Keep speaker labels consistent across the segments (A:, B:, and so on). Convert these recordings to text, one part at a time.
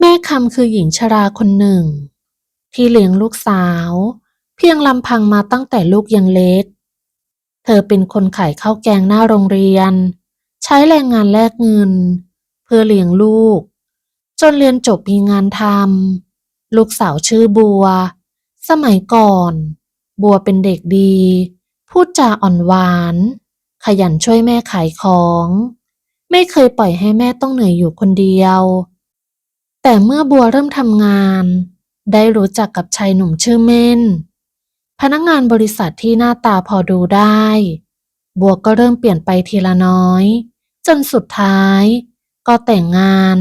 A: แม่คำคือหญิงชราคนหนึ่ง ที่เลี้ยงลูกสาว เพียงลำพังมาตั้งแต่ลูกยังเล็ก เธอเป็นคนขายข้าวแกงหน้าโรงเรียน ใช้แรงงานแลกเงิน เพื่อเลี้ยงลูก จนเรียนจบมีงานทำลูกสาวชื่อบัว สมัยก่อน บัวเป็นเด็กดี พูดจาอ่อนหวาน ขยันช่วยแม่ขายของ ไม่เคยปล่อยให้แม่ต้องเหนื่อยอยู่คนเดียว แต่เมื่อบัวเริ่มทำงาน ได้รู้จักกับชายหนุ่มชื่อเม่น พนักงานบริษัทที่หน้าตาพอดูได้ บัวก็เริ่มเปลี่ยนไปทีละน้อย จนสุดท้าย ก็แต่งงาน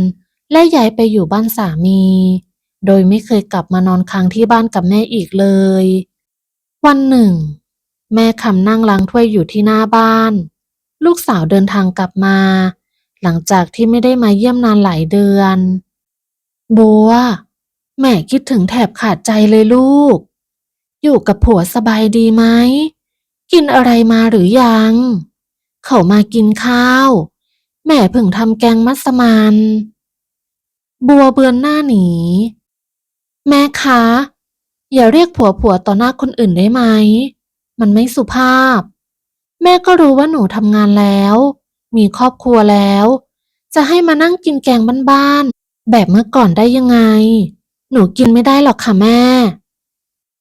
A: และย้ายไปอยู่บ้านสามี โดยไม่เคยกลับมานอนค้างที่บ้านกับแม่อีกเลย วันหนึ่ง แม่คำนั่งล้างถ้วยอยู่ที่หน้าบ้าน ลูกสาวเดินทางกลับมา หลังจากที่ไม่ได้มาเยี่ยมนานหลายเดือน บัวแม่คิดถึงแถบขาดใจเลยลูก อยู่กับผัวสบายดีไหม กินอะไรมาหรือยัง เขามากินข้าว แม่เพิ่งทำแกงมัสมันบัวเบือนหน้าหนี แม่คะ อย่าเรียกผัวผัวต่อหน้าคนอื่นได้ไหม มันไม่สุภาพ แม่ก็รู้ว่าหนูทำงานแล้ว มีครอบครัวแล้ว จะให้มานั่งกินแกงบ้านๆ แบบเมื่อก่อนได้ยังไง หนูกินไม่ได้หรอกค่ะแม่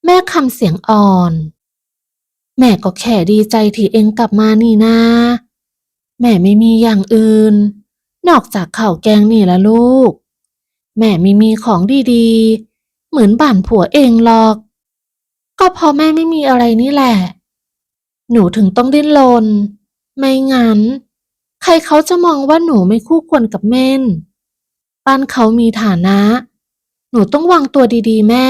A: แม่คำเสียงอ่อน แม่ก็แค่ดีใจที่เองกลับมานี่นาแม่ไม่มีอย่างอื่น นอกจากข้าวแกงนี่ละลูก แม่ไม่มีของดีๆ เหมือนบ้านผัวเองหรอก ก็เพราะแม่ไม่มีอะไรนี่แหละ หนูถึงต้องดิ้นรน ไม่งั้น ใครเขาจะมองว่าหนูไม่คู่ควรกับเม่น บ้านเขามีฐานะ หนูต้องวางตัวดีๆ แม่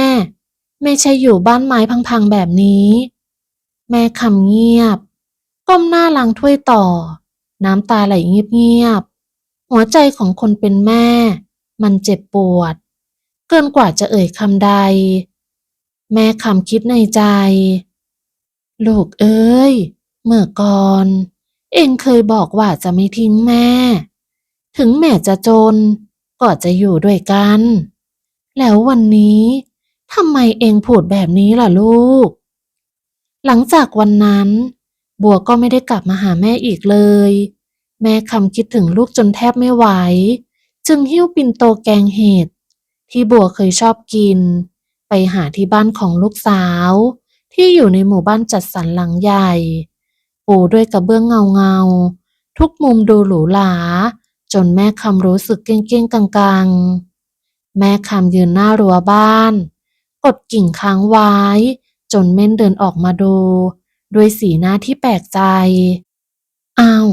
A: ไม่ใช่อยู่บ้านไม้พังๆแบบนี้ แม่คำเงียบ ก้มหน้าล้างถ้วยต่อ น้ำตาไหลเงียบๆ หัวใจของคนเป็นแม่ มันเจ็บปวด เกินกว่าจะเอ่ยคำใด แม่คำคิดในใจ ลูกเอ้ย เมื่อก่อน เองเคยบอกว่าจะไม่ทิ้งแม่ ถึงแม่จะจน ก็จะอยู่ด้วยกัน แล้ววันนี้ทำไมเองพูดแบบนี้ล่ะลูก หลังจากวันนั้น บัวก็ไม่ได้กลับมาหาแม่อีกเลย แม่คำคิดถึงลูกจนแทบไม่ไหว จึงหิ้วปิ่นโตแกงเห็ดที่บัวเคยชอบกิน ไปหาที่บ้านของลูกสาว ที่อยู่ในหมู่บ้านจัดสรรหลังใหญ่ ปูด้วยกระเบื้องเงาเงาๆทุกมุมดูหรูหรา จนแม่คำรู้สึกเก้งๆกังๆ แม่คำยืนหน้ารั้วบ้าน กดกิ่งค้างไว้ จนเม่นเดินออกมาดู ด้วยสีหน้าที่แปลกใจ อ้าว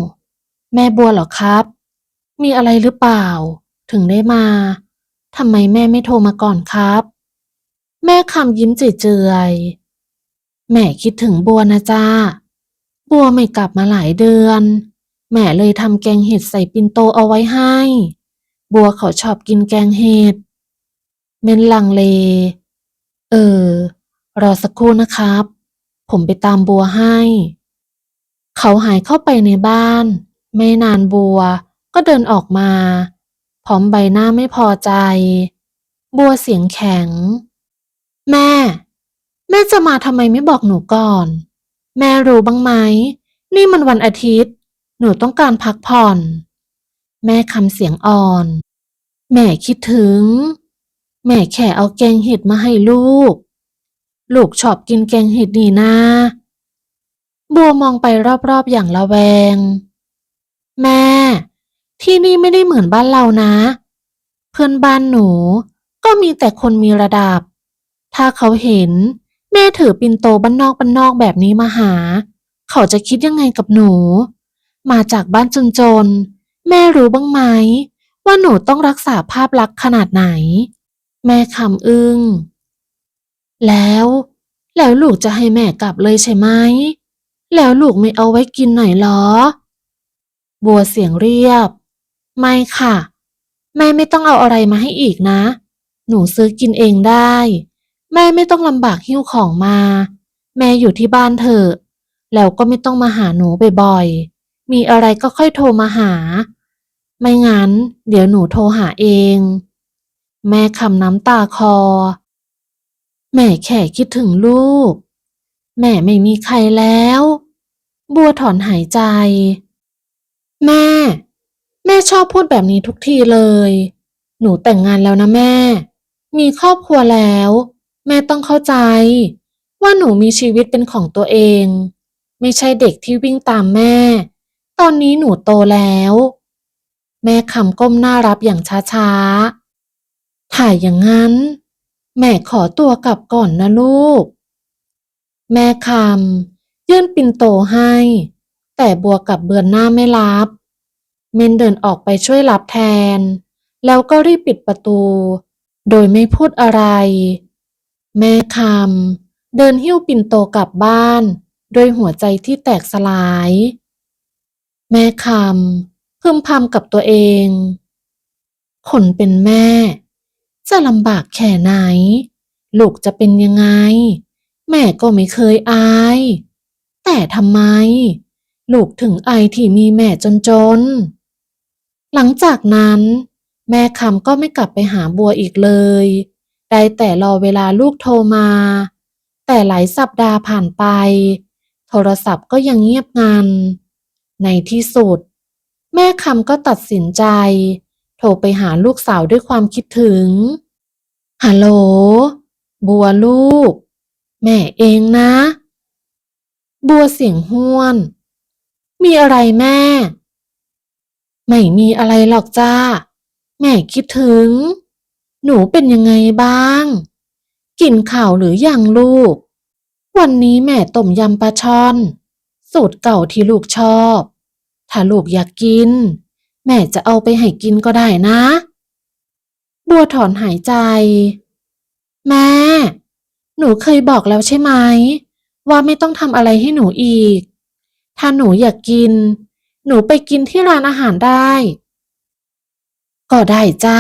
A: แม่บัวเหรอครับ มีอะไรหรือเปล่า ถึงได้มาทำไมแม่ไม่โทรมาก่อนครับ แม่คำยิ้มเจือยๆแม่คิดถึงบัวนะจ้า บัวไม่กลับมาหลายเดือน แม่เลยทำแกงเห็ดใส่ปินโตเอาไว้ให้ บัวเขาชอบกินแกงเห็ด เม้นลังเล เออ รอสักครู่นะครับ ผมไปตามบัวให้ เขาหายเข้าไปในบ้าน ไม่นานบัวก็เดินออกมา พร้อมใบหน้าไม่พอใจ บัวเสียงแข็ง แม่ แม่จะมาทำไมไม่บอกหนูก่อน แม่รู้บ้างไหม นี่มันวันอาทิตย์ หนูต้องการพักผ่อน แม่คำเสียงอ่อน แม่คิดถึง แม่แค่เอาแกงเห็ดมาให้ลูก ลูกชอบกินแกงเห็ดนี่นาบัวมองไปรอบๆอย่างระแวง แม่ ที่นี่ไม่ได้เหมือนบ้านเรานะ เพื่อนบ้านหนูก็มีแต่คนมีระดับ ถ้าเขาเห็น แม่ถือปินโตบ้านนอกบ้านนอกแบบนี้มาหา เขาจะคิดยังไงกับหนู มาจากบ้านจนๆ แม่รู้บ้างไหม ว่าหนูต้องรักษาภาพลักษณ์ขนาดไหน แม่คำอึ้ง แล้ว แล้วลูกจะให้แม่กลับเลยใช่ไหม แล้วลูกไม่เอาไว้กินหน่อยเหรอ บัวเสียงเรียบ ไม่ค่ะ แม่ไม่ต้องเอาอะไรมาให้อีกนะ หนูซื้อกินเองได้ แม่ไม่ต้องลำบากหิ้วของมา แม่อยู่ที่บ้านเถอะ แล้วก็ไม่ต้องมาหาหนูบ่อยๆ มีอะไรก็ค่อยโทรมาหา ไม่งั้น เดี๋ยวหนูโทรหาเอง แม่คำน้ำตาคอ แม่แค่คิดถึงลูก แม่ไม่มีใครแล้ว บัวถอนหายใจ แม่ แม่ชอบพูดแบบนี้ทุกทีเลย หนูแต่งงานแล้วนะแม่ มีครอบครัวแล้ว แม่ต้องเข้าใจ ว่าหนูมีชีวิตเป็นของตัวเอง ไม่ใช่เด็กที่วิ่งตามแม่ ตอนนี้หนูโตแล้ว แม่คำก้มหน้ารับอย่างช้าๆ ถ่ายอย่างนั้น แม่ขอตัวกลับก่อนนะลูก แม่คำยื่นปิ่นโตให้ แต่บัวกลับเบือนหน้าไม่รับ เมนเดินออกไปช่วยรับแทน แล้วก็รีบปิดประตู โดยไม่พูดอะไร แม่คำเดินหิ้วปิ่นโตกลับบ้าน โดยหัวใจที่แตกสลาย แม่คำพึมพำกับตัวเอง คนเป็นแม่ จะลำบากแค่ไหน ลูกจะเป็นยังไง แม่ก็ไม่เคยอาย แต่ทำไม ลูกถึงอายที่มีแม่จนๆ หลังจากนั้น แม่คำก็ไม่กลับไปหาบัวอีกเลย ได้แต่รอเวลาลูกโทรมา แต่หลายสัปดาห์ผ่านไป โทรศัพท์ก็ยังเงียบงัน ในที่สุด แม่คำก็ตัดสินใจ โทรไปหาลูกสาวด้วยความคิดถึง ฮัลโหล บัวลูก แม่เองนะ บัวเสียงห้วน มีอะไรแม่ ไม่มีอะไรหรอกจ้า แม่คิดถึง หนูเป็นยังไงบ้าง กินข้าวหรือยังลูก วันนี้แม่ต้มยำปลาช่อนสูตรเก่าที่ลูกชอบ ถ้าลูกอยากกิน แม่จะเอาไปให้กินก็ได้นะ บัวถอนหายใจ แม่ หนูเคยบอกแล้วใช่ไหม ว่าไม่ต้องทำอะไรให้หนูอีก ถ้าหนูอยากกิน หนูไปกินที่ร้านอาหารได้ ก็ได้จ้า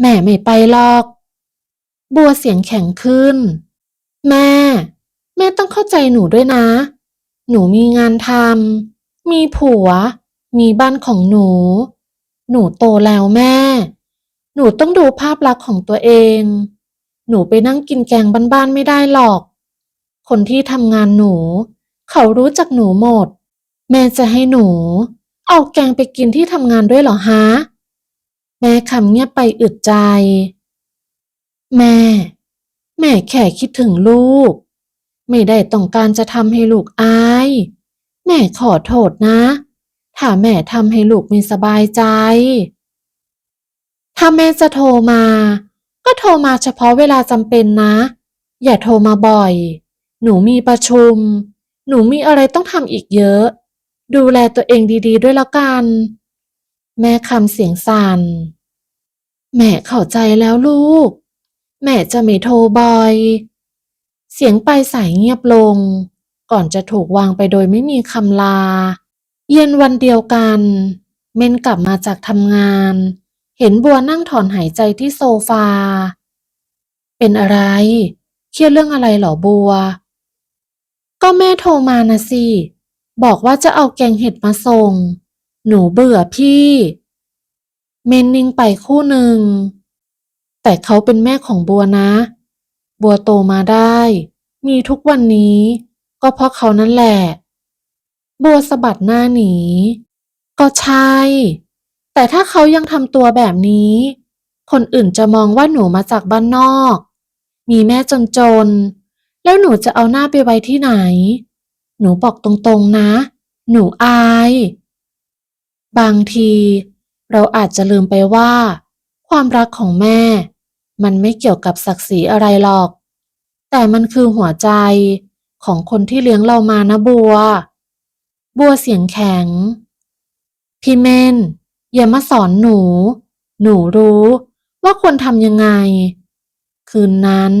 A: แม่ไม่ไปหรอก บัวเสียงแข็งขึ้น แม่ แม่ต้องเข้าใจหนูด้วยนะ หนูมีงานทำ มีผัว มีบ้านของหนู หนูโตแล้วแม่ หนูต้องดูภาพลักษณ์ของตัวเอง หนูไปนั่งกินแกงบ้านๆไม่ได้หรอก คนที่ทำงานหนู เขารู้จักหนูหมด แม่จะให้หนู เอาแกงไปกินที่ทำงานด้วยเหรอฮะ แม่คำเงียบไปอึดใจ แม่ แม่แค่คิดถึงลูก ไม่ได้ต้องการจะทำให้ลูกอาย แม่ขอโทษนะ ถ้าแม่ทำให้ลูกไม่สบายใจ ถ้าแม่จะโทรมา ก็โทรมาเฉพาะเวลาจำเป็นนะ อย่าโทรมาบ่อย หนูมีประชุม หนูมีอะไรต้องทำอีกเยอะ ดูแลตัวเองดีๆด้วยแล้วกัน แม่คำเสียงสั่น แม่เข้าใจแล้วลูก แม่จะไม่โทรบ่อย เสียงปลายสายเงียบลง ก่อนจะถูกวางไปโดยไม่มีคำลา เย็นวันเดียวกัน เมนกลับมาจากทำงาน เห็นบัวนั่งถอนหายใจที่โซฟา เป็นอะไร เครียดเรื่องอะไรเหรอบัว ก็แม่โทรมานะสิ บอกว่าจะเอาแกงเห็ดมาส่ง หนูเบื่อพี่ เมนนิ่งไปคู่หนึ่ง แต่เขาเป็นแม่ของบัวนะ บัวโตมาได้ มีทุกวันนี้ ก็เพราะเขานั่นแหละ บัวสะบัดหน้าหนี ก็ใช่ แต่ถ้าเขายังทำตัวแบบนี้ คนอื่นจะมองว่าหนูมาจากบ้านนอก มีแม่จนๆ แล้วหนูจะเอาหน้าไปไว้ที่ไหน หนูบอกตรงๆนะ หนูอาย บางที เราอาจจะลืมไปว่า ความรักของแม่ มันไม่เกี่ยวกับศักดิ์ศรีอะไรหรอก แต่มันคือหัวใจ ของคนที่เลี้ยงเรามานะบัว บัวเสียงแข็ง พี่เมนอย่ามาสอนหนู หนูรู้ว่าควรทำยังไง คืนนั้น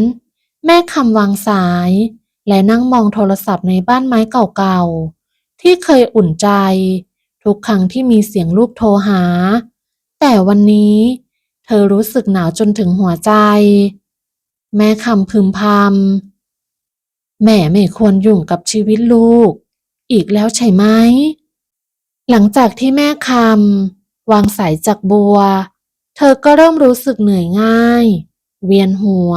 A: แม่คำวางสาย และนั่งมองโทรศัพท์ในบ้านไม้เก่าๆ ที่เคยอุ่นใจ ทุกครั้งที่มีเสียงลูกโทรหา แต่วันนี้ เธอรู้สึกหนาวจนถึงหัวใจ แม่คำพึมพำ แม่ไม่ควรยุ่งกับชีวิตลูก อีกแล้วใช่ไหม หลังจากที่แม่คำวางสายจากบัว เธอก็เริ่มรู้สึกเหนื่อยง่าย เวียนหัว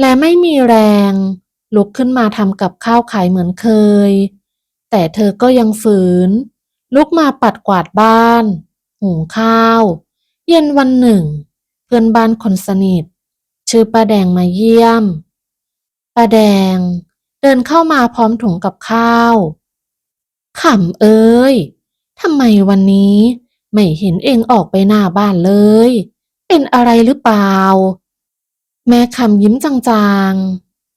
A: และไม่มีแรง ลุกขึ้นมาทำกับข้าวขายเหมือนเคย แต่เธอก็ยังฝืน ลุกมาปัดกวาดบ้าน หุงข้าว เย็นวันหนึ่ง เพื่อนบ้านคนสนิท ชื่อป้าแดงมาเยี่ยมป้าแดง เดินเข้ามาพร้อมถุงกับข้าวขำเอ้ยทำไมวันนี้ ไม่เห็นเองออกไปหน้าบ้านเลย เป็นอะไรหรือเปล่า แม่คำยิ้มจาง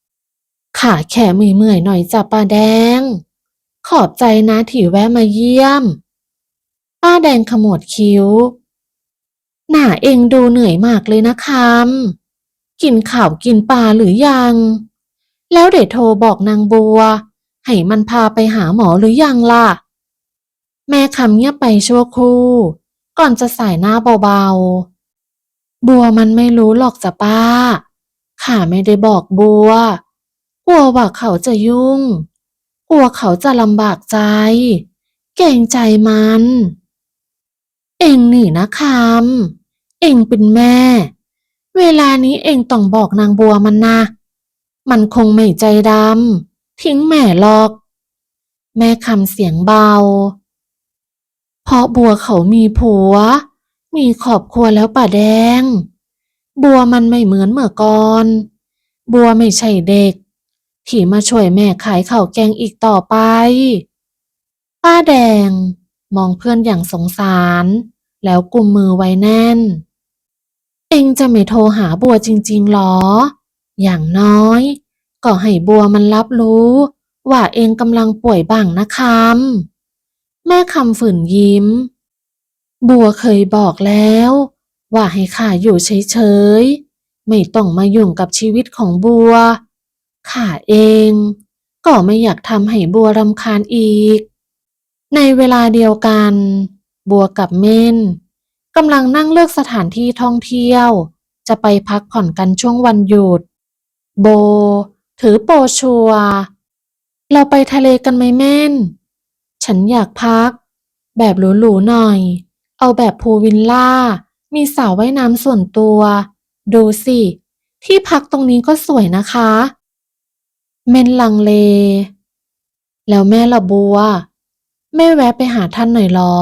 A: ๆขาแค่เมื่อยๆหน่อยจ้ะป้าแดง ขอบใจนะที่แวะมาเยี่ยม ป้าแดงขมวดคิ้ว หน้าเองดูเหนื่อยมากเลยนะคำกินข้าวกินปลาหรือยัง แล้วเดี๋ยวโทรบอกนางบัว ให้มันพาไปหาหมอหรือยังล่ะ แม่คำเงียบไปชั่วครู่ ก่อนจะสายหน้าเบาๆ บัวมันไม่รู้หรอกจ้ะป้า ข้าไม่ได้บอกบัว กลัวว่าเขาจะยุ่ง กลัวเขาจะลำบากใจ เก่งใจมัน เองนี่นะคำเองเป็นแม่ เวลานี้เองต้องบอกนางบัวมันนะ มันคงไม่ใจดำทิ้งแม่หรอก แม่คำเสียงเบา เพราะบัวเขามีผัว มีครอบครัวแล้วป่าแดง บัวมันไม่เหมือนเมื่อก่อน บัวไม่ใช่เด็ก ที่มาช่วยแม่ขายข้าวแกงอีกต่อไป ป้าแดง มองเพื่อนอย่างสงสาร แล้วกุมมือไว้แน่น เองจะไม่โทรหาบัวจริงๆหรอ อย่างน้อย ก็ให้บัวมันรับรู้ ว่าเองกำลังป่วยบ้างนะคำแม่คำฝืนยิ้ม บัวเคยบอกแล้ว ว่าให้ข้าอยู่เฉยๆ ไม่ต้องมายุ่งกับชีวิตของบัว ข้าเองก็ไม่อยากทำให้บัวรำคาญอีก ในเวลาเดียวกัน บัวกับเม่นกำลังนั่งเลือกสถานที่ท่องเที่ยว จะไปพักผ่อนกันช่วงวันหยุด โบ ถือโปรชัว เราไปทะเลกันไหมเม่น ฉันอยากพัก แบบหรูๆหน่อย เอาแบบพูลวิลล่า มีสระว่ายน้ำส่วนตัว ดูสิ ที่พักตรงนี้ก็สวยนะคะ เมนลังเล แล้วแม่ละบัว แม่แวะไปหาท่านหน่อยหรอ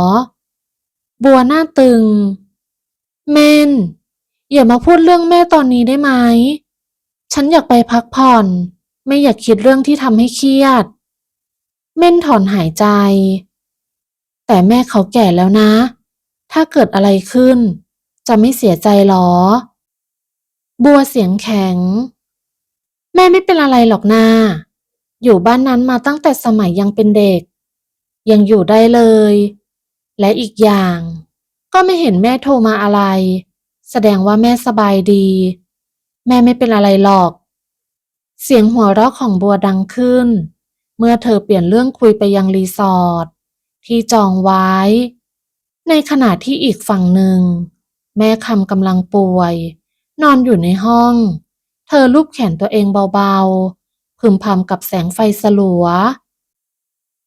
A: บัวหน้าตึง เม่นอย่ามาพูดเรื่องแม่ตอนนี้ได้ไหม ฉันอยากไปพักผ่อน ไม่อยากคิดเรื่องที่ทำให้เครียด เม่นถอนหายใจ แต่แม่เขาแก่แล้วนะ ถ้าเกิดอะไรขึ้น จะไม่เสียใจหรอ บัวเสียงแข็ง แม่ไม่เป็นอะไรหรอกนาอยู่บ้านนั้นมาตั้งแต่สมัยยังเป็นเด็ก ยังอยู่ได้เลย และอีกอย่าง ก็ไม่เห็นแม่โทรมาอะไร แสดงว่าแม่สบายดี แม่ไม่เป็นอะไรหรอก เสียงหัวเราะของบัวดังขึ้น เมื่อเธอเปลี่ยนเรื่องคุยไปยังรีสอร์ทที่จองไว้ ในขณะที่อีกฝั่งหนึ่ง แม่คำกำลังป่วย นอนอยู่ในห้อง เธอลูบแขนตัวเองเบาๆพึมพำกับแสงไฟสลัว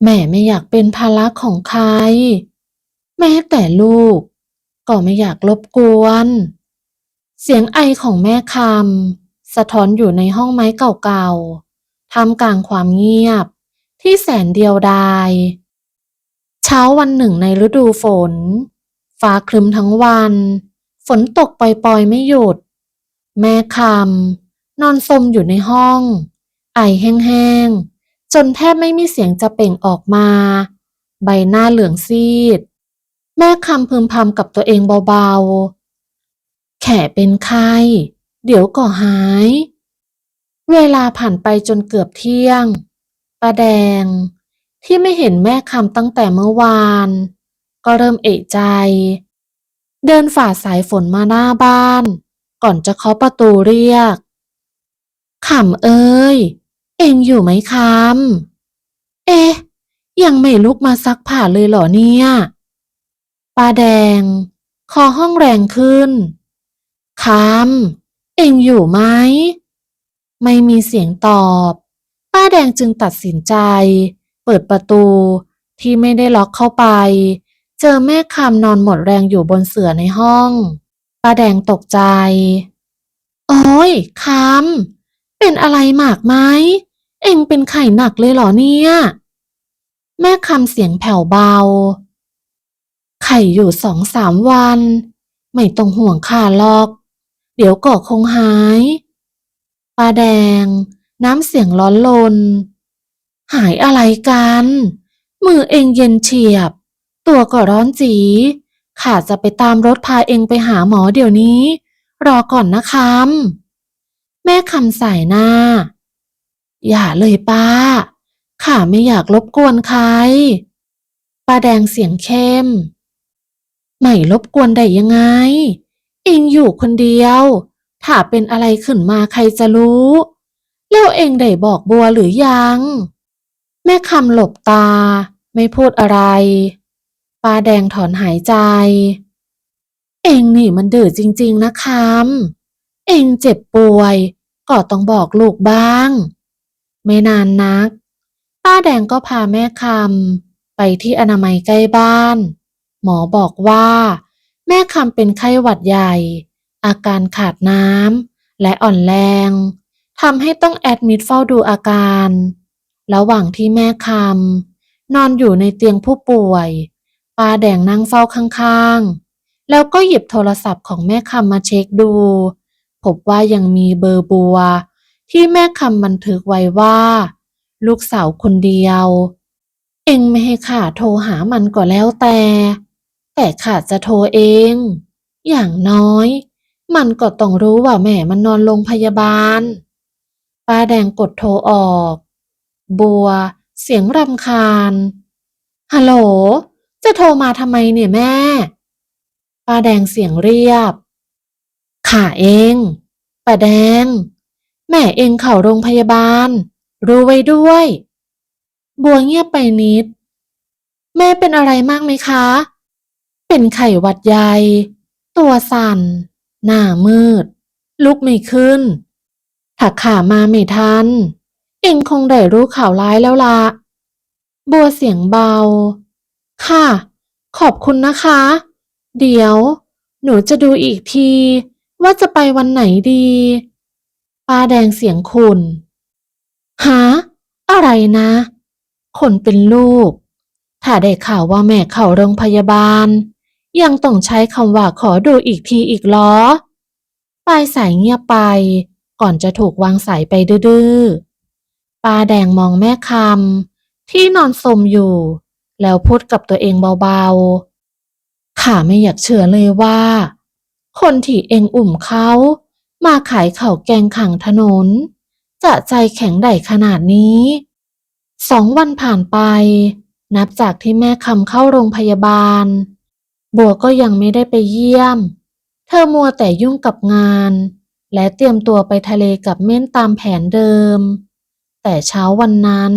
A: แม่ไม่อยากเป็นภาระของใคร แม้แต่ลูก ก็ไม่อยากรบกวน เสียงไอของแม่คำสะท้อนอยู่ในห้องไม้เก่าๆท่ามกลางความเงียบ ที่แสนเดียวดาย เช้าวันหนึ่งในฤดูฝน ฟ้าครึมทั้งวัน ฝนตกปล่อยๆไม่หยุด แม่คำนอนสมอยู่ในห้อง ไอแห้งๆ จนแทบไม่มีเสียงจะเป่งออกมา ใบหน้าเหลืองซีด แม่คำพึมพำกับตัวเองเบาๆ แค่เป็นไข้เดี๋ยวก็หาย เวลาผ่านไปจนเกือบเที่ยงป้าแดง ที่ไม่เห็นแม่คำตั้งแต่เมื่อวาน ก็เริ่มเอะใจ เดินฝ่าสายฝนมาหน้าบ้าน ก่อนจะเคาะประตูเรียกขำเอ้ย เองอยู่ไหมคำเอ๊ะ ยังไม่ลุกมาซักผ้าเลยเหรอเนี่ยป้าแดง คอห้องแรงขึ้น คำเอ็งอยู่ไหม ไม่มีเสียงตอบ ป้าแดงจึงตัดสินใจ เปิดประตูที่ไม่ได้ล็อกเข้าไป เจอแม่คำนอนหมดแรงอยู่บนเสื่อในห้อง ป้าแดงตกใจ โอ้ยคำเป็นอะไรหมากไหม เอ็งเป็นไข้หนักเลยเหรอเนี่ย แม่คำเสียงแผ่วเบา ไข่อยู่สองสามวัน ไม่ต้องห่วงข้าหรอก เดี๋ยวก็คงหายป้าแดง น้ำเสียงร้อนลน หายอะไรกัน มือเองเย็นเฉียบ ตัวก็ร้อนจีข้าจะไปตามรถพาเองไปหาหมอเดี๋ยวนี้ รอก่อนนะคำแม่คำใส่หน้า อย่าเลยป้า ข้าไม่อยากรบกวนใคร ป้าแดงเสียงเข้ม ไม่รบกวนได้ยังไง เองอยู่คนเดียว ถ้าเป็นอะไรขึ้นมาใครจะรู้ แล้วเองได้บอกบัวหรือยัง แม่คำหลบตา ไม่พูดอะไรป้าแดงถอนหายใจ เองนี่มันดื้อจริง ๆ นะคำเองเจ็บป่วย ก็ต้องบอกลูกบ้าง ไม่นานนัก ป้าแดงก็พาแม่คำไปที่อนามัยใกล้บ้าน หมอบอกว่า แม่คำเป็นไข้หวัดใหญ่ อาการขาดน้ำและอ่อนแรงทำให้ต้องแอดมิดเฝ้าดูอาการ ระหว่างที่แม่คำนอนอยู่ในเตียงผู้ป่วย ป้าแดงนั่งเฝ้าข้างๆ แล้วก็หยิบโทรศัพท์ของแม่คำมาเช็คดู พบว่ายังมีเบอร์บัว ที่แม่คำบันทึกไว้ว่า ลูกสาวคนเดียว เองไม่ให้ข้าโทรหามันก็แล้วแต่ แต่ข้าจะโทรเอง อย่างน้อย มันก็ต้องรู้ว่าแม่มันนอนโรงพยาบาล ป้าแดงกดโทรออก บัว เสียงรำคาญ ฮัลโหล จะโทรมาทำไมเนี่ยแม่ ป้าแดงเสียงเรียบข้าเอง ป้าแดง แม่เองเข้าโรงพยาบาล รู้ไว้ด้วย บัวเงียบไปนิด แม่เป็นอะไรมากไหมคะ เป็นไข้หวัดใหญ่ ตัวสั่น หน้ามืด ลุกไม่ขึ้น ถ้าขามาไม่ทัน เองคงได้รู้ข่าวร้ายแล้วละบัวเสียงเบา ค่ะ ขอบคุณนะคะ เดี๋ยว หนูจะดูอีกที ว่าจะไปวันไหนดีป้าแดงเสียงขุ่นฮะอะไรนะ คนเป็นลูก ถ้าได้ข่าวว่าแม่เข้าโรงพยาบาล ยังต้องใช้คำว่าขอดูอีกทีอีกหรอ ปลายสายเงียบไป ก่อนจะถูกวางสายไปดื้อๆ ป้าแดงมองแม่คำที่นอนสมอยู่ แล้วพูดกับตัวเองเบาๆ ข้าไม่อยากเชื่อเลยว่า คนที่เองอุ่มเขา มาขายเข้าแกงขังถนน จะใจแข็งได้ขนาดนี้สองวันผ่านไป นับจากที่แม่คำเข้าโรงพยาบาล บัวก็ยังไม่ได้ไปเยี่ยม เธอมัวแต่ยุ่งกับงาน และเตรียมตัวไปทะเลกับเม่นตามแผนเดิม แต่เช้าวันนั้น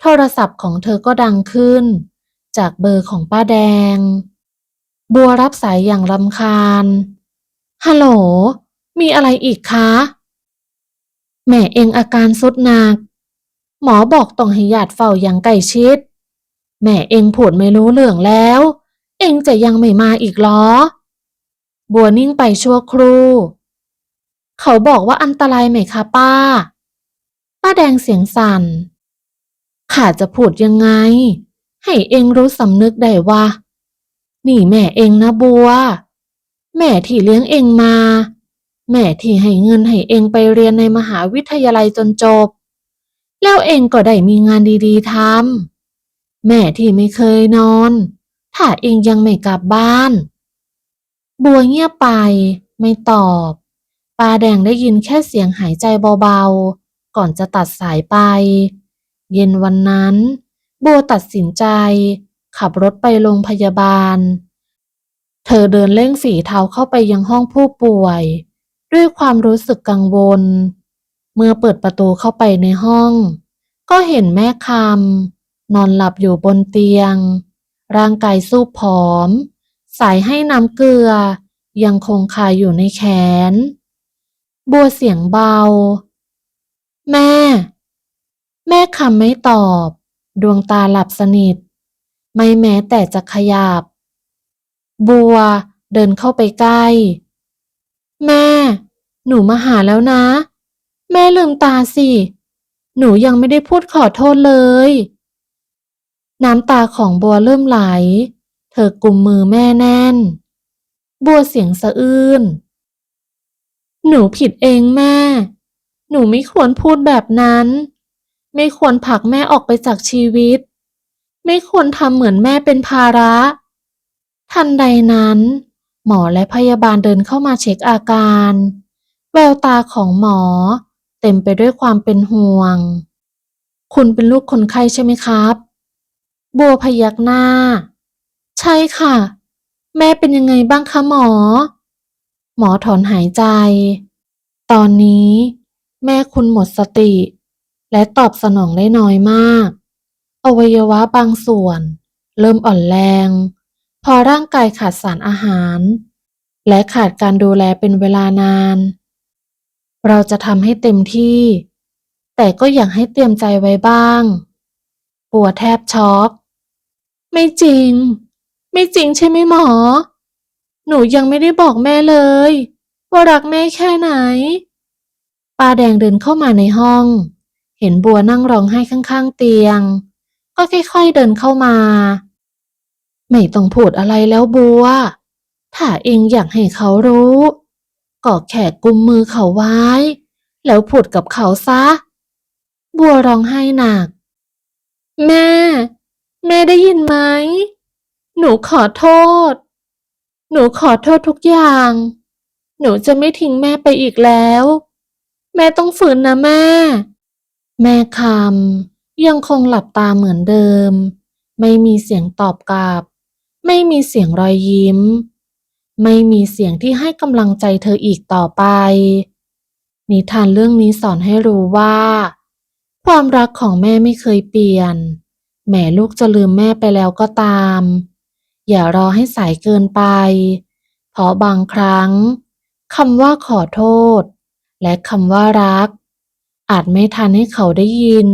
A: โทรศัพท์ของเธอก็ดังขึ้น จากเบอร์ของป้าแดง บัวรับสายอย่างรำคาญ ฮัลโหล มีอะไรอีกคะ แม่เองอาการสุดหนัก หมอบอกต้องให้ญาติเฝ้าอย่างใกล้ชิด แม่เองพูดไม่รู้เรื่องแล้ว เองจะยังไม่มาอีกเหรอ บัวนิ่งไปชั่วครู่ เขาบอกว่าอันตรายไหมคะป้า ป้าแดงเสียงสั่นข้าจะพูดยังไง ให้เองรู้สำนึกได้ว่า นี่แม่เองนะบัว แม่ที่เลี้ยงเองมา แม่ที่ให้เงินให้เองไปเรียนในมหาวิทยาลัยจนจบ แล้วเองก็ได้มีงานดีๆทำแม่ที่ไม่เคยนอน ถ้าเองยังไม่กลับบ้าน บัวเงียบไป ไม่ตอบป้าแดงได้ยินแค่เสียงหายใจเบาๆ ก่อนจะตัดสายไป เย็นวันนั้น บัวตัดสินใจ ขับรถไปโรงพยาบาล เธอเดินเร่งฝีเท้าเข้าไปยังห้องผู้ป่วย ด้วยความรู้สึกกังวล เมื่อเปิดประตูเข้าไปในห้อง ก็เห็นแม่คำนอนหลับอยู่บนเตียง ร่างกายสู้ผอม สายให้น้ำเกลือ ยังคงคาอยู่ในแขน บัวเสียงเบา แม่ แม่คำไม่ตอบ ดวงตาหลับสนิท ไม่แม้แต่จะขยับ บัวเดินเข้าไปใกล้ แม่ หนูมาหาแล้วนะ แม่ลืมตาสิ หนูยังไม่ได้พูดขอโทษเลย น้ำตาของบัวเริ่มไหล เธอกุมมือแม่แน่น บัวเสียงสะอื้น หนูผิดเองแม่ หนูไม่ควรพูดแบบนั้น ไม่ควรผลักแม่ออกไปจากชีวิต ไม่ควรทำเหมือนแม่เป็นภาระ ทันใดนั้น หมอและพยาบาลเดินเข้ามาเช็คอาการ แววตาของหมอ เต็มไปด้วยความเป็นห่วง คุณเป็นลูกคนไข้ใช่ไหมครับ บัวพยักหน้า ใช่ค่ะ แม่เป็นยังไงบ้างคะหมอ หมอถอนหายใจ ตอนนี้แม่คุณหมดสติ และตอบสนองได้น้อยมาก อวัยวะบางส่วน เริ่มอ่อนแรง พอร่างกายขาดสารอาหาร และขาดการดูแลเป็นเวลานาน เราจะทำให้เต็มที่ แต่ก็อยากให้เตรียมใจไว้บ้าง ปัวแทบช็อกไม่จริง ไม่จริงใช่ไหมหมอ หนูยังไม่ได้บอกแม่เลย ว่ารักแม่แค่ไหนป้าแดงเดินเข้ามาในห้อง เห็นบัวนั่งร้องไห้ข้างๆเตียง ก็ค่อยๆเดินเข้ามา ไม่ต้องพูดอะไรแล้วบัว ถ้าเองอยากให้เขารู้ก็แค่กุมมือเขาไว้ แล้วพูดกับเขาซะ บัวร้องไห้หนัก แม่ แม่ได้ยินไหม หนูขอโทษ หนูขอโทษทุกอย่าง หนูจะไม่ทิ้งแม่ไปอีกแล้ว แม่ต้องฝืนนะแม่ แม่คำยังคงหลับตาเหมือนเดิม ไม่มีเสียงตอบกลับ ไม่มีเสียงรอยยิ้ม ไม่มีเสียงที่ให้กำลังใจเธออีกต่อไป นิทานเรื่องนี้สอนให้รู้ว่า ความรักของแม่ไม่เคยเปลี่ยน แม่ลูกจะลืมแม่ไปแล้วก็ตาม อย่ารอให้สายเกินไป เพราะบางครั้งคำว่าขอโทษ และคำว่ารัก อาจไม่ทันให้เขาได้ยิน